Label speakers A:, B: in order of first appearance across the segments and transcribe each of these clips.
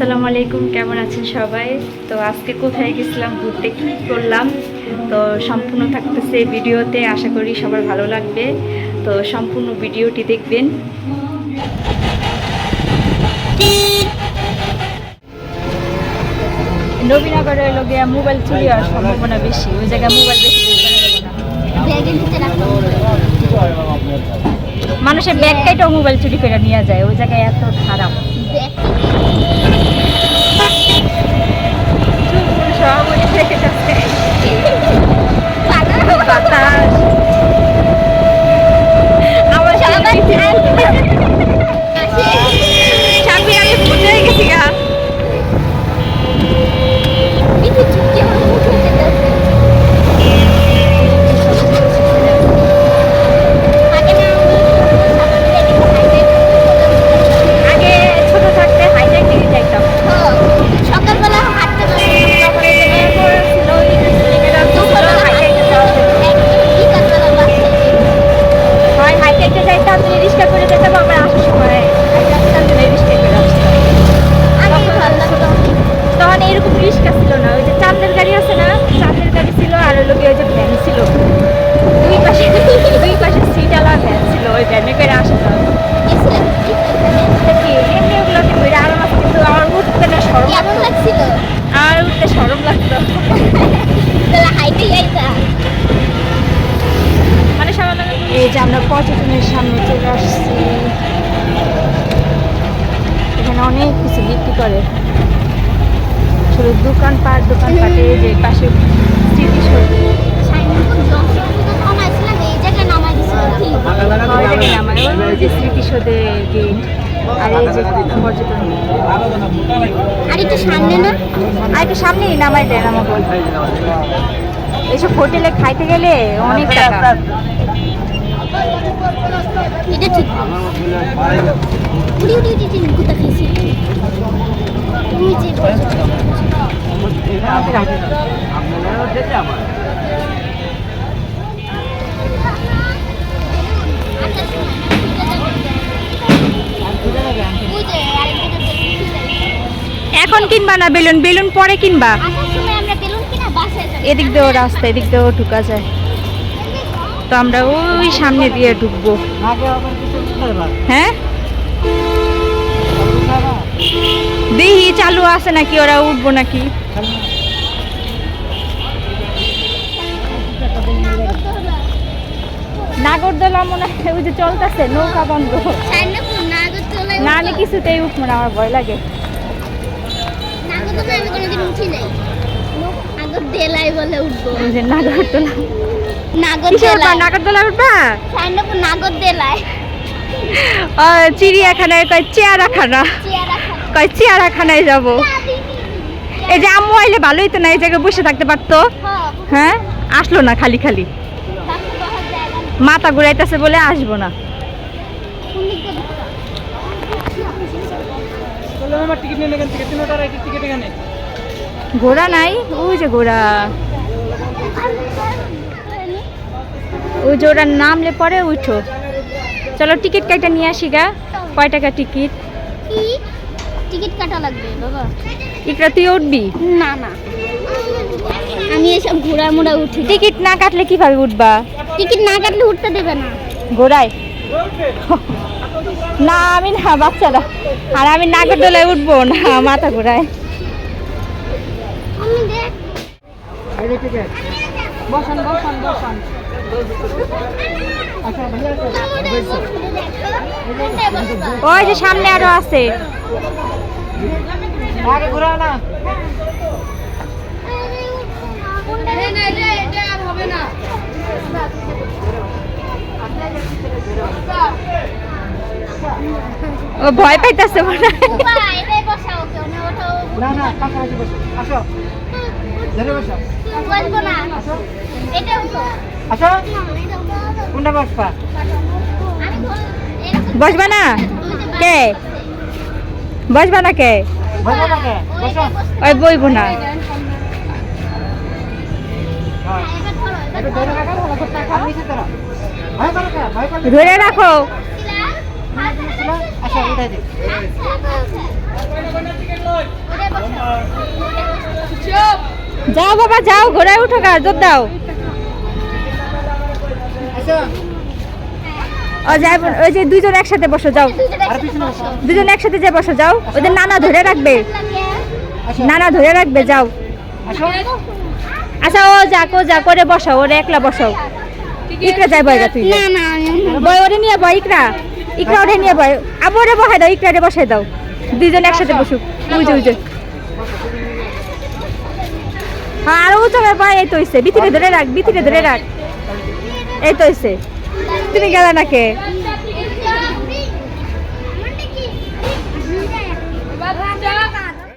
A: আসসালামু আলাইকুম, কেমন আছেন সবাই? তো আজকে কোথায় গেছিলাম, ঘুরতে কী করলাম? তো সম্পূর্ণ থাকতেছে ভিডিওতে, আশা করি সবার ভালো লাগবে। তো সম্পূর্ণ ভিডিওটি দেখবেন। নবীনগরে হলো গিয়া মোবাইল চুরি হওয়ার সম্ভাবনা বেশি। ওই জায়গায় মোবাইল বেশি মানুষের ব্যাগ কাইটাও মোবাইল চুরি করে নিয়ে যায়। ওই জায়গায় এত খারাপ।
B: ব্যাগ
A: সব ওই থেকে যাচ্ছে
B: পাগল
A: বাতাস আমার
B: সবাই
A: সামনে আমি বুঝে গেছি গা
B: একটু চুপটি আমার মুখ হতে যাচ্ছে আগে না
A: আগে ছোট থাকতে হাইটেক দিকে যাইতাম
B: সকালবেলা হাঁটতে
A: তারপরে এরপর ছিল ওই ছেলেমেয়েরা তো ছিল হাইটেকে যাওয়া হয় হাইটেকে যাইতাম তুমি রিক্সা করে যেতাম আমরা আসার সময় হাইটে আসতাম তুমি রিক্সা করে আসতাম তখন এরকম রিক্সা ছিল না ওই যে চাঁদের গাড়ি আছে না চাঁদের গাড়ি ছিল আর ওই লোকে ওই যে ভ্যান ছিল দুই পাশে দুই পাশে সিট আলা ভ্যান ছিল ওই ভ্যানে করে আসতাম দেখি এমনি ওগুলো কি ঘুরে আরাম আছে কিন্তু আমার উঠতে না সরম
B: কেমন
A: লাগতো
B: লাগছিল
A: আর উঠতে সরম লাগতো
B: তাহলে হাইটে যাইতা
A: মানে সামান্য এই যে আমরা পর্যটনের সামনে চলে আসছি। এখানে অনেক কিছু বিক্রি করে। শুধু দোকানপাট দোকানপাটে যে পাশে স্মৃতিসৌধ। স্মৃতিসৌধের গেট আর এই যে পর্যটন
B: আর একটু সামনে না?
A: আর একটু সামনেই নামাই দেন আমাকে এইসব হোটেলে খাইতে গেলে অনেক টাকা।
B: এটা ঠিক। উড়ি উড়ি উড়ি উড়ি কোথা খেয়েছি। ওই যে শোনো, ওই যে আরেকটা দেখি।
A: এখন কিনবা না বেলুন? বেলুন পরে কিনবা। এদিক দিয়েও রাস্তা এদিক দিয়েও ঢুকা যায়। তো আমরা ওই সামনে দিয়ে ঢুকবো। হ্যাঁ? দেখি চালু আছে নাকি? ওরা উঠবো নাকি? নাগরদোলা মনে হয় ওই যে চলতেছে নৌকা বন্ধ। না আমি কিছুতেই উঠবো না আমার ভয় লাগে।
B: নাগরদোলায় বলে উঠবো।
A: নাগরদোলা। কিসে
B: নাগরদোলায়
A: নাগরদোলা উঠবা
B: সাইনপুর নাগরদোলায়।
A: ও, চিড়িয়াখানায়। কয় চেয়ারাখানা।
B: চেয়ারা
A: কয় চেয়ারাখানায় যাব। এই যে আম্মু আইলে ভালোই তো না এই জায়গায় বসে থাকতে পারতো? হ্যাঁ? আসলো না খালি খালি। মাথা ঘুরাইতেছে বলে আসব না। ঘোড়া নাই? ওই যে ঘোড়া। ওই যে ওটার নামলে পরে উঠো। চলো টিকিট কাইটা নিয়ে আসি গা। কয় টাকা টিকিট?
B: টিকিট কাটা লাগবে বাবা।
A: ইকরা তুই উঠবি?
B: না না। আমি এসব ঘোড়া মোড়া উঠি
A: টিকিট না কাটলে কীভাবে উঠবা?
B: টিকিট না কাটলে উঠতে দেবে না।
A: ঘোড়ায়? না আমি না বাচ্চারা। আর আমি নাগরদোলায় উঠবো না মাথা ঘোরায়।
B: আমি দেখ
A: বসান বসান বসান। ওই যে সামনে আরও আছে
C: আগে ঘোরা না
A: ও ভয় পাইতেছে মনে হয়।
B: না
C: না বসো আসো বসো
B: না। এটা।
C: কোনটা বসবা?
A: বসবা না? কে? বসবা না কে?
B: ওই
A: বইব না।
B: ধরে
C: রাখো।
B: আচ্ছা,
A: যাও বাবা, যাও ঘোরায় উঠো গা, জোর দাও। ও যাই ওই যে দুইজন একসাথে বসো যাও।
C: আর
A: দুজন একসাথে যে বসো যাও। ওদের নানা ধরে রাখবে। নানা ধরে রাখবে যাও। আচ্ছা ও যাক ও যা করে বসাও ওরে একলা বসাও। ইকরা যাই বয়গা তুই।
B: না না
A: বয়। ওরে নিয়ে বয় ইকরা। ইকরা ওরে নিয়ে বয়। আবার ওরে বসাই দাও ইকরা রে বসাই দাও। দুইজন একসাথে বসুক বুঝে বুঝে হ্যাঁ আরও উঁচু বয় এই তো হইছে। বিথিরে ধরে রাখ বিথিরে ধরে রাখ। এই তো হইছে। তুমি গেলে না কে?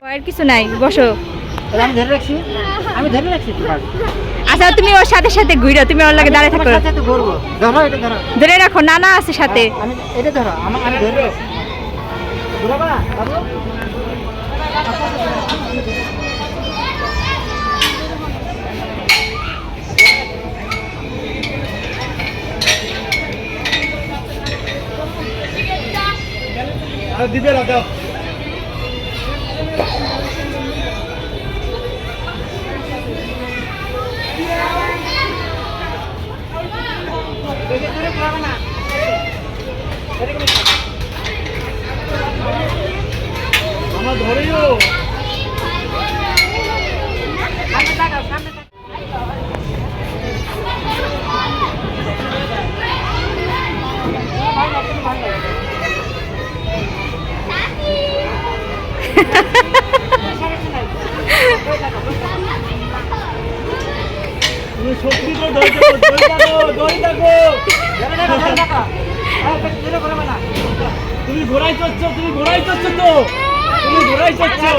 A: ভয়ের কিছু নাই বসো।
C: আমি ধরে রাখছি। আমি ধরে রাখছি
A: আচ্ছা তুমি ওর সাথে সাথে ঘুরো তুমি ওর লাগে দাঁড়িয়ে থাকো।
C: ধরো এটা ধরো।
A: ধরে রাখো নানা আছে সাথে।
C: আমি এটা ধরো আমার আমি ধরে রাখছি। দিবে রাখা আমার ধরেও তুমি ঘোড়াই চড়ছ তুমি ঘোড়াই চড়ছো তো? তুমি ঘোড়াই চড়ছো।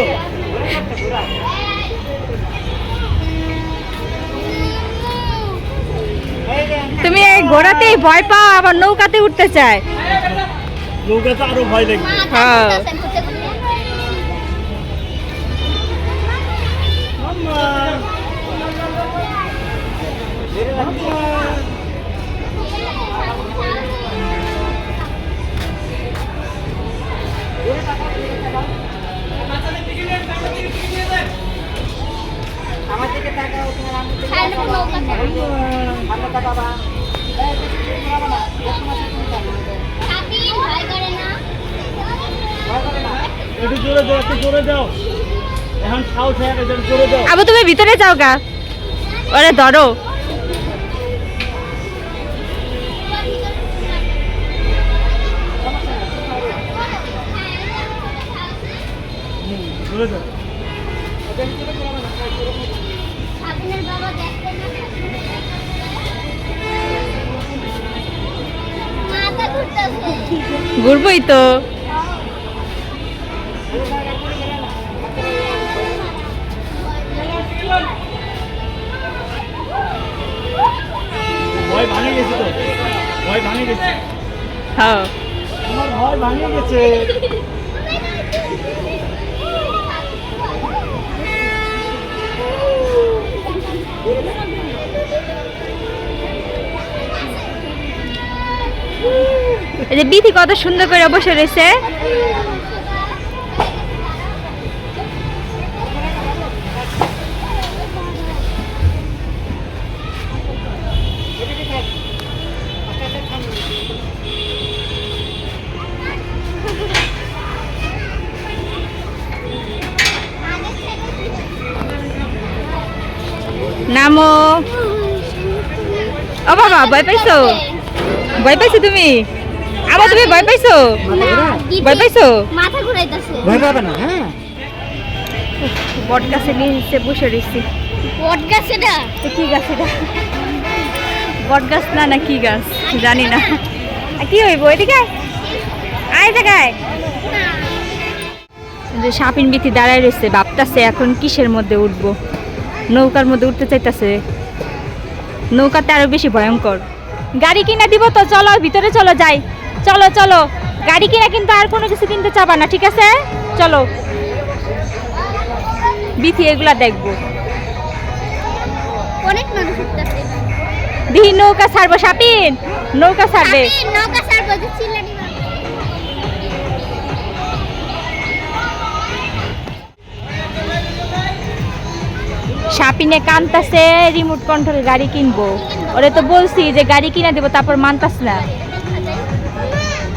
A: তুমি এই ঘোড়াতেই ভয় পাও আবার নৌকাতে উঠতে চায়।
C: নৌকাতে আরও ভয় লাগবে।
A: হ্যাঁ।
D: একটু জোরে যাও একটু জোরে যাও এখন হয়ে জোরে যাও
A: আবু তুমি ভিতরে যাও গা। ওরে ধরো।
D: জোরে যাও
B: সাবিনের বাবা দেখতে না মাথা
A: ঘুরবই তো।
D: গেছে তো? ভয় ভাঙে গেছে?
A: হ্যাঁ।
C: তোমার ভয় ভাঙে গেছে।
A: এই যে বিথি কত সুন্দর করে বসে রয়েছে। নামো। ও বাবা ভয় পাইছো? ভয় পাইছো তুমি? আবার তুমি ভয় পাইছো? ভয় পাইছো?
B: মাথা ঘুরাইতেছে
C: ভয় পাবে না হ্যাঁ।
A: বট গাছে নিচে বসে রয়েছি।
B: বট গাছ
A: এ কি গাছ এটা? বট গাছ না না কি গাছ? জানি না। কি হইব এদিকে আয়। আয় জায়গায়। যে সাপিন বিথি দাঁড়ায় রয়েছে ভাবতাছে এখন কিসের মধ্যে উঠবো? নৌকার মধ্যে উঠতে চাইতেছে। নৌকাতে আরও বেশি ভয়ঙ্কর। গাড়ি কিনা দিব তো চলো ভিতরে চলো যাই। চলো চলো। গাড়ি কিনা কিন্তু আর কোনো কিছু কিনতে চাবা না ঠিক আছে? চলো। বিথি এগুলা দেখব।
B: অনেক মানুষ
A: দিহি নৌকা ছাড়বো সাপিন নৌকা ছাড়বে।
B: নৌকা সার মারবে।
A: কানতাছে রিমোট কন্ট্রোল গাড়ি কিনবো ওরে তো বলছি যে গাড়ি কিনা দেবো, তারপর মানতাস না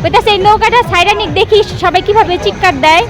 A: কইতাছে, এই নৌকাটা সাইরানিক দেখি সবাই কীভাবে চিৎকার দেয়